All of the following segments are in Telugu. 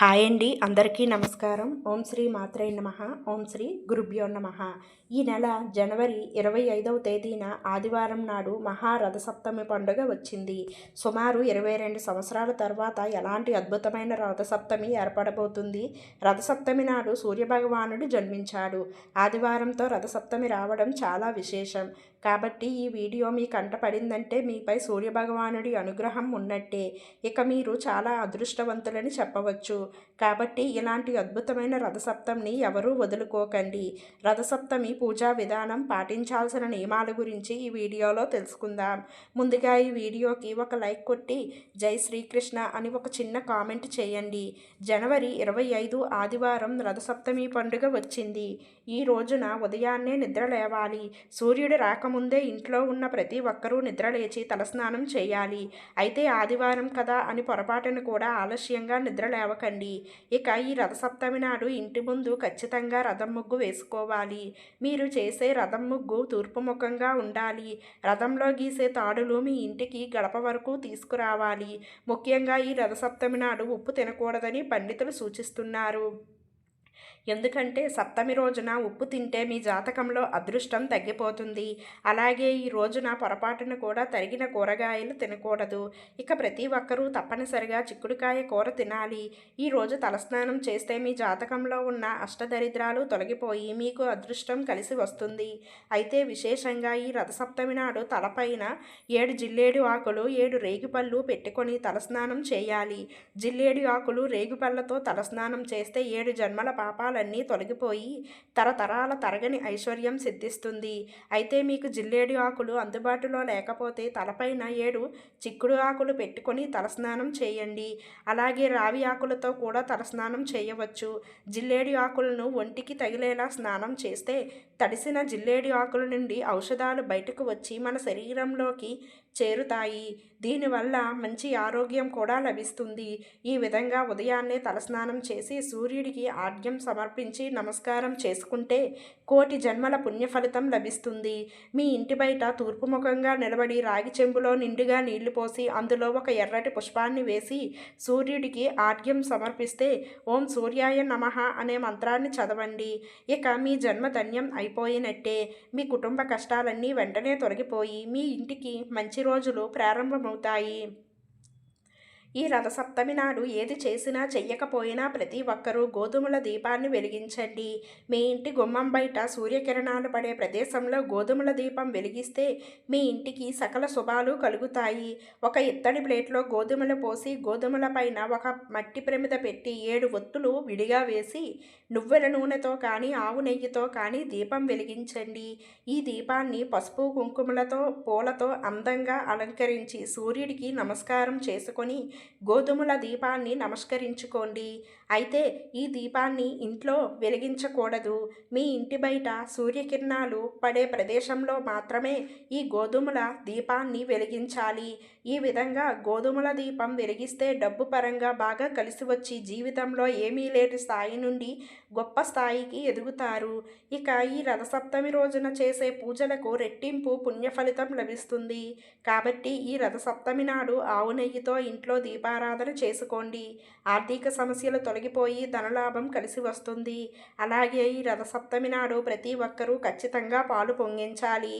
హాయ్ అండి అందరికీ నమస్కారం. ఓం శ్రీ మాత్రే నమ ఓం శ్రీ గురుభ్యో నమ. ఈ నెల జనవరి ఇరవై ఐదవ తేదీన ఆదివారం నాడు మహారథసప్తమి పండుగ వచ్చింది. సుమారు ఇరవై రెండు సంవత్సరాల తర్వాత ఎలాంటి అద్భుతమైన రథసప్తమి ఏర్పడబోతుంది? రథసప్తమి నాడు సూర్యభగవానుడు జన్మించాడు. ఆదివారంతో రథసప్తమి రావడం చాలా విశేషం. కాబట్టి ఈ వీడియో మీ కంట పడిందంటే మీపై సూర్యభగవానుడి అనుగ్రహం ఉన్నట్టే. ఇక మీరు చాలా అదృష్టవంతులని చెప్పవచ్చు. కాబట్టి ఇలాంటి అద్భుతమైన రథసప్తమిని ఎవరూ వదులుకోకండి. రథసప్తమి పూజా విధానం పాటించాల్సిన నియమాల గురించి ఈ వీడియోలో తెలుసుకుందాం. ముందుగా ఈ వీడియోకి ఒక లైక్ కొట్టి జై శ్రీకృష్ణ అని ఒక చిన్న కామెంట్ చేయండి. జనవరి ఇరవై ఐదు ఆదివారం రథసప్తమి పండుగ వచ్చింది. ఈ రోజున ఉదయాన్నే నిద్ర లేవాలి. సూర్యుడు రాకముందే ఇంట్లో ఉన్న ప్రతి ఒక్కరూ నిద్ర లేచి తలస్నానం చేయాలి. అయితే ఆదివారం కదా అని పొరపాటును కూడా ఆలస్యంగా నిద్ర లేవకండి. ఇక ఈ రథసప్తమి నాడు ఇంటి ముందు ఖచ్చితంగా రథం ముగ్గు వేసుకోవాలి. మీరు చేసే రథం ముగ్గు తూర్పు ముఖంగా ఉండాలి. రథంలో గీసే తాడులు మీ ఇంటికి గడప వరకు తీసుకురావాలి. ముఖ్యంగా ఈ రథసప్తమి నాడు ఉప్పు తినకూడదని పండితులు సూచిస్తున్నారు. ఎందుకంటే సప్తమి రోజున ఉప్పు తింటే మీ జాతకంలో అదృష్టం తగ్గిపోతుంది. అలాగే ఈ రోజున పొరపాటున కూడా తరిగిన కూరగాయలు తినకూడదు. ఇక ప్రతి ఒక్కరూ తప్పనిసరిగా చిక్కుడుకాయ కూర తినాలి. ఈ రోజు తలస్నానం చేస్తే మీ జాతకంలో ఉన్న అష్టదరిద్రాలు తొలగిపోయి మీకు అదృష్టం కలిసి వస్తుంది. అయితే విశేషంగా ఈ రథసప్తమి నాడు తలపైన ఏడు జిల్లేడు ఆకులు ఏడు రేగిపళ్ళు పెట్టుకొని తలస్నానం చేయాలి. జిల్లేడు ఆకులు రేగిపళ్ళతో తలస్నానం చేస్తే ఏడు జన్మల పాపాలు పాపాలన్నీ తొలగిపోయి తరతరాల తరగని ఐశ్వర్యం సిద్ధిస్తుంది. అయితే మీకు జిల్లేడు ఆకులు అందుబాటులో లేకపోతే తలపైన ఏడు చిక్కుడు ఆకులు పెట్టుకొని తలస్నానం చేయండి. అలాగే రావి ఆకులతో కూడా తలస్నానం చేయవచ్చు. జిల్లేడు ఆకులను ఒంటికి తగిలేలా స్నానం చేస్తే తడిసిన జిల్లేడు ఆకుల నుండి ఔషధాలు బయటకు వచ్చి మన శరీరంలోకి చేరుతాయి. దీనివల్ల మంచి ఆరోగ్యం కూడా లభిస్తుంది. ఈ విధంగా ఉదయాన్నే తలస్నానం చేసి సూర్యుడికి ఆర్ఘ్యం సమర్పించి నమస్కారం చేసుకుంటే కోటి జన్మల పుణ్య ఫలితం లభిస్తుంది. మీ ఇంటి బయట తూర్పుముఖంగా నిలబడి రాగి చెంబులో నిండుగా నీళ్ళు పోసి అందులో ఒక ఎర్రటి పుష్పాన్ని వేసి సూర్యుడికి ఆర్ఘ్యం సమర్పిస్తే ఓం సూర్యాయ నమ అనే మంత్రాన్ని చదవండి. ఇక మీ జన్మ ధన్యం అయిపోయినట్టే. మీ కుటుంబ కష్టాలన్నీ వెంటనే తొలగిపోయి మీ ఇంటికి మంచి రోజులు tá aí ఈ రథసప్తమి నాడు ఏది చేసినా చెయ్యకపోయినా ప్రతి ఒక్కరూ గోధుమల దీపాన్ని వెలిగించండి. మీ ఇంటి గుమ్మం బయట సూర్యకిరణాలు పడే ప్రదేశంలో గోధుమల దీపం వెలిగిస్తే మీ ఇంటికి సకల శుభాలు కలుగుతాయి. ఒక ఇత్తడి ప్లేట్లో గోధుమలు పోసి గోధుమల పైన ఒక మట్టి ప్రమిద పెట్టి ఏడు ఒత్తులు విడిగా వేసి నువ్వుల నూనెతో కానీ ఆవు నెయ్యితో కానీ దీపం వెలిగించండి. ఈ దీపాన్ని పసుపు కుంకుమలతో పూలతో అందంగా అలంకరించి సూర్యుడికి నమస్కారం చేసుకొని గోధుమల దీపాన్ని నమస్కరించుకోండి. అయితే ఈ దీపాన్ని ఇంట్లో వెలిగించకూడదు. మీ ఇంటి బయట సూర్యకిరణాలు పడే ప్రదేశంలో మాత్రమే ఈ గోధుమల దీపాన్ని వెలిగించాలి. ఈ విధంగా గోధుమల దీపం వెలిగిస్తే డబ్బు పరంగా బాగా కలిసి వచ్చి జీవితంలో ఏమీ లేని స్థాయి నుండి గొప్ప స్థాయికి ఎదుగుతారు. ఇక ఈ రథసప్తమి రోజున చేసే పూజలకు రెట్టింపు పుణ్య ఫలితం లభిస్తుంది. కాబట్టి ఈ రథసప్తమి నాడు ఆవు నెయ్యితో ఇంట్లో దీపారాధన చేసుకోండి. ఆర్థిక సమస్యలు తొలగిపోయి ధనలాభం కలిసి వస్తుంది. అలాగే ఈ రథసప్తమి నాడు ప్రతి ఒక్కరూ ఖచ్చితంగా పాలు పొంగించాలి.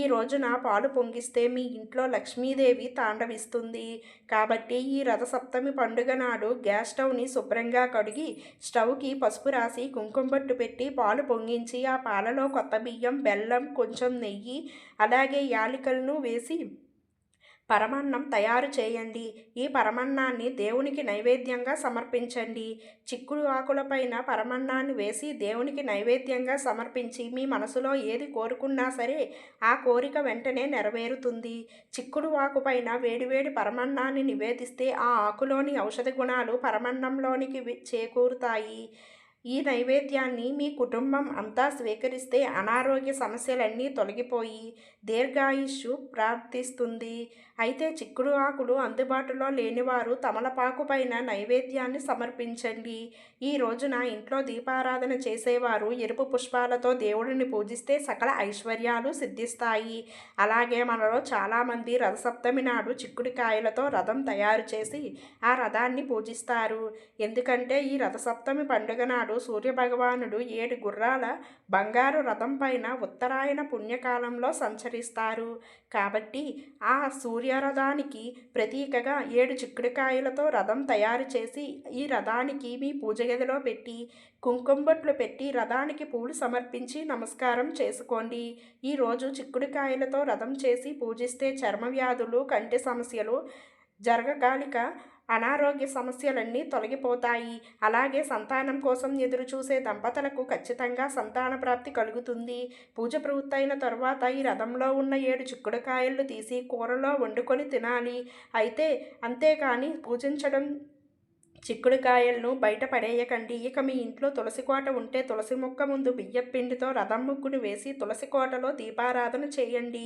ఈ రోజున పాలు పొంగిస్తే మీ ఇంట్లో లక్ష్మీదేవి తాండవిస్తుంది. కాబట్టి ఈ రథసప్తమి పండుగ నాడు గ్యాస్ స్టవ్ని శుభ్రంగా కడిగి స్టవ్కి పసుపు రాసి కుంకుమ బొట్టు పెట్టి పాలు పొంగించి ఆ పాలలో కొత్త బియ్యం బెల్లం కొంచెం నెయ్యి అలాగే యాలికలను వేసి పరమాన్నం తయారు చేయండి. ఈ పరమన్నాన్ని దేవునికి నైవేద్యంగా సమర్పించండి. చిక్కుడు ఆకులపైన పరమన్నాన్ని వేసి దేవునికి నైవేద్యంగా సమర్పించి మీ మనసులో ఏది కోరుకున్నా సరే ఆ కోరిక వెంటనే నెరవేరుతుంది. చిక్కుడు ఆకుపైన వేడివేడి పరమన్నాన్ని నివేదిస్తే ఆ ఆకులోని ఔషధ గుణాలు పరమన్నంలోనికి చేకూరుతాయి. ఈ నైవేద్యాన్ని మీ కుటుంబం అంతా స్వీకరిస్తే అనారోగ్య సమస్యలన్నీ తొలగిపోయి దీర్ఘాయుష్షు ప్రాప్తిస్తుంది. అయితే చిక్కుడు ఆకులు అందుబాటులో లేనివారు తమలపాకు పైన నైవేద్యాన్ని సమర్పించండి. ఈ రోజున ఇంట్లో దీపారాధన చేసేవారు ఎరుపు పుష్పాలతో దేవుడిని పూజిస్తే సకల ఐశ్వర్యాలు సిద్ధిస్తాయి. అలాగే మనలో చాలామంది రథసప్తమి నాడు చిక్కుడుకాయలతో రథం తయారు చేసి ఆ రథాన్ని పూజిస్తారు. ఎందుకంటే ఈ రథసప్తమి పండుగ నాడు సూర్యభగవానుడు. ఏడు గుర్రాల బంగారు రథం పైన ఉత్తరాయణ పుణ్యకాలంలో సంచరిస్తారు. కాబట్టి ఆ సూర్యరథానికి ప్రతీకగా ఏడు చిక్కుడుకాయలతో రథం తయారు చేసి ఈ రథానికి మీ పూజ గదిలో పెట్టి కుంకుమబొట్లు పెట్టి రథానికి పూలు సమర్పించి నమస్కారం చేసుకోండి. ఈరోజు చిక్కుడుకాయలతో రథం చేసి పూజిస్తే చర్మ వ్యాధులు కంటి సమస్యలు జరగగాలిక అనారోగ్య సమస్యలన్నీ తొలగిపోతాయి. అలాగే సంతానం కోసం ఎదురు చూసే దంపతులకు ఖచ్చితంగా సంతాన ప్రాప్తి కలుగుతుంది. పూజ పూర్తయిన తర్వాత ఈ రథంలో ఉన్న ఏడు చిక్కుడుకాయలు తీసి కూరలో వండుకొని తినాలి. అయితే అంతేకాని పూజించడం చిక్కుడుకాయలను బయట పడేయకండి. ఇక మీ ఇంట్లో తులసి కోట ఉంటే తులసి మొక్క ముందు బియ్యం పిండితో రథం ముగ్గును వేసి తులసి కోటలో దీపారాధన చేయండి.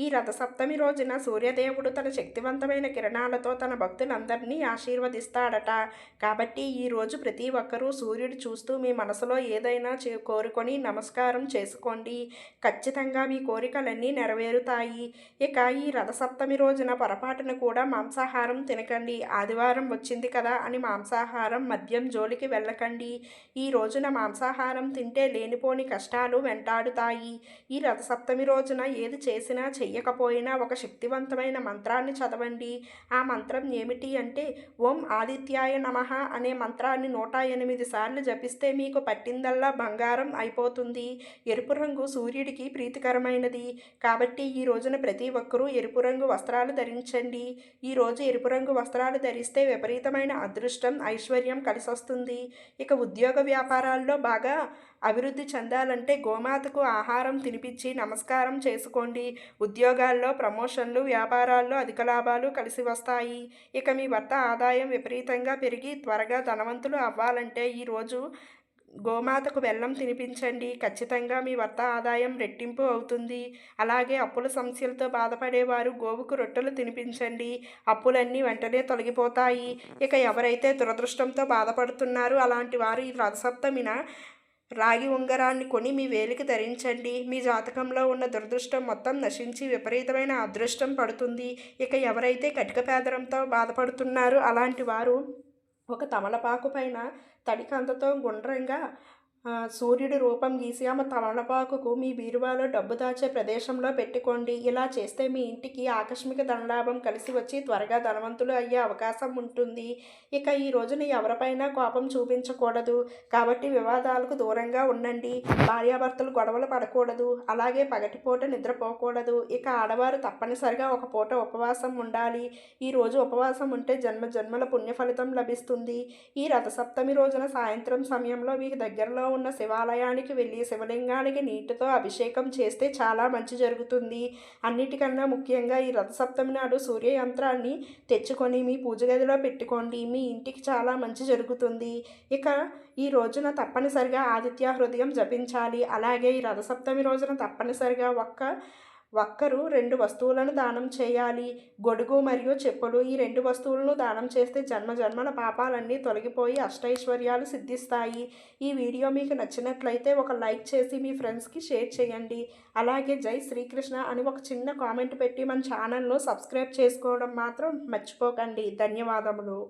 ఈ రథసప్తమి రోజున సూర్యదేవుడు తన శక్తివంతమైన కిరణాలతో తన భక్తులందరినీ ఆశీర్వదిస్తాడట. కాబట్టి ఈ రోజు ప్రతి ఒక్కరూ సూర్యుడు చూస్తూ మీ మనసులో ఏదైనా చే కోరుకొని నమస్కారం చేసుకోండి. ఖచ్చితంగా మీ కోరికలన్నీ నెరవేరుతాయి. ఇక ఈ రథసప్తమి రోజున పొరపాటున కూడా మాంసాహారం తినకండి. ఆదివారం వచ్చింది కదా అని మాంస మాంసాహారం మద్యం జోలికి వెళ్ళకండి. ఈ రోజున మాంసాహారం తింటే లేనిపోని కష్టాలు వెంటాడుతాయి. ఈ రథసప్తమి రోజున ఏది చేసినా చెయ్యకపోయినా ఒక శక్తివంతమైన మంత్రాన్ని చదవండి. ఆ మంత్రం ఏమిటి అంటే ఓం ఆదిత్యాయ నమ అనే మంత్రాన్ని నూట ఎనిమిది సార్లు జపిస్తే మీకు పట్టిందల్లా బంగారం అయిపోతుంది. ఎరుపు రంగు సూర్యుడికి ప్రీతికరమైనది. కాబట్టి ఈ రోజున ప్రతి ఒక్కరూ ఎరుపు రంగు వస్త్రాలు ధరించండి. ఈ రోజు ఎరుపు రంగు వస్త్రాలు ధరిస్తే విపరీతమైన అదృష్టం అదృష్టం ఐశ్వర్యం కలిసొస్తుంది. ఇక ఉద్యోగ వ్యాపారాల్లో బాగా అభివృద్ధి చెందాలంటే గోమాతకు ఆహారం తినిపించి నమస్కారం చేసుకోండి. ఉద్యోగాల్లో ప్రమోషన్లు వ్యాపారాల్లో అధిక లాభాలు కలిసి వస్తాయి ఇక మీ భర్త ఆదాయం విపరీతంగా పెరిగి త్వరగా ధనవంతులు అవ్వాలంటే ఈరోజు గోమాతకు బెల్లం తినిపించండి. ఖచ్చితంగా మీ భర్త ఆదాయం రెట్టింపు అవుతుంది. అలాగే అప్పుల సమస్యలతో బాధపడేవారు గోవుకు రొట్టెలు తినిపించండి. అప్పులన్నీ వెంటనే తొలగిపోతాయి. ఇక ఎవరైతే దురదృష్టంతో బాధపడుతున్నారో అలాంటి వారు ఈ రథసప్తమిన రాగి ఉంగరాన్ని కొని మీ వేలికి ధరించండి. మీ జాతకంలో ఉన్న దురదృష్టం మొత్తం నశించి విపరీతమైన అదృష్టం పడుతుంది. ఇక ఎవరైతే కటిక పేదరంతో బాధపడుతున్నారో అలాంటి వారు ఒక తమలపాకు పైన తడికంతతో గుండ్రంగా సూర్యుడి రూపం గీసి ఆమె తమలపాకుకు మీ బీరువాలో డబ్బు దాచే ప్రదేశంలో పెట్టుకోండి. ఇలా చేస్తే మీ ఇంటికి ఆకస్మిక ధనలాభం కలిసి వచ్చి త్వరగా ధనవంతులు అయ్యే అవకాశం ఉంటుంది. ఇక ఈ రోజున ఎవరిపైనా కోపం చూపించకూడదు. కాబట్టి వివాదాలకు దూరంగా ఉండండి. భార్యాభర్తలు గొడవలు పడకూడదు. అలాగే పగటిపూట నిద్రపోకూడదు. ఇక ఆడవారు తప్పనిసరిగా ఒక పూట ఉపవాసం ఉండాలి. ఈ రోజు ఉపవాసం ఉంటే జన్మ జన్మల పుణ్య ఫలితం లభిస్తుంది. ఈ రథసప్తమి రోజున సాయంత్రం సమయంలో మీకు దగ్గరలో ఉన్న శివాలయానికి వెళ్ళి శివలింగానికి నీటితో అభిషేకం చేస్తే చాలా మంచి జరుగుతుంది. అన్నిటికన్నా ముఖ్యంగా ఈ రథసప్తమి నాడు సూర్య యంత్రాన్ని తెచ్చుకొని మీ పూజ గదిలో పెట్టుకోండి. మీ ఇంటికి చాలా మంచి జరుగుతుంది. ఇక ఈ రోజున తప్పనిసరిగా ఆదిత్య హృదయం జపించాలి. అలాగే ఈ రథసప్తమి రోజున తప్పనిసరిగా ఒక్క ఒక్కరు రెండు వస్తువులను దానం చేయాలి. గొడుగు మరియు చెప్పులు ఈ రెండు వస్తువులను దానం చేస్తే జన్మ జన్మల పాపాలన్నీ తొలగిపోయి అష్టైశ్వర్యాలు సిద్ధిస్తాయి. ఈ వీడియో మీకు నచ్చినట్లయితే ఒక లైక్ చేసి మీ ఫ్రెండ్స్కి షేర్ చేయండి. అలాగే జై శ్రీకృష్ణ అని ఒక చిన్న కామెంట్ పెట్టి మన ఛానల్ను సబ్స్క్రైబ్ చేసుకోవడం మాత్రం మర్చిపోకండి. ధన్యవాదములు.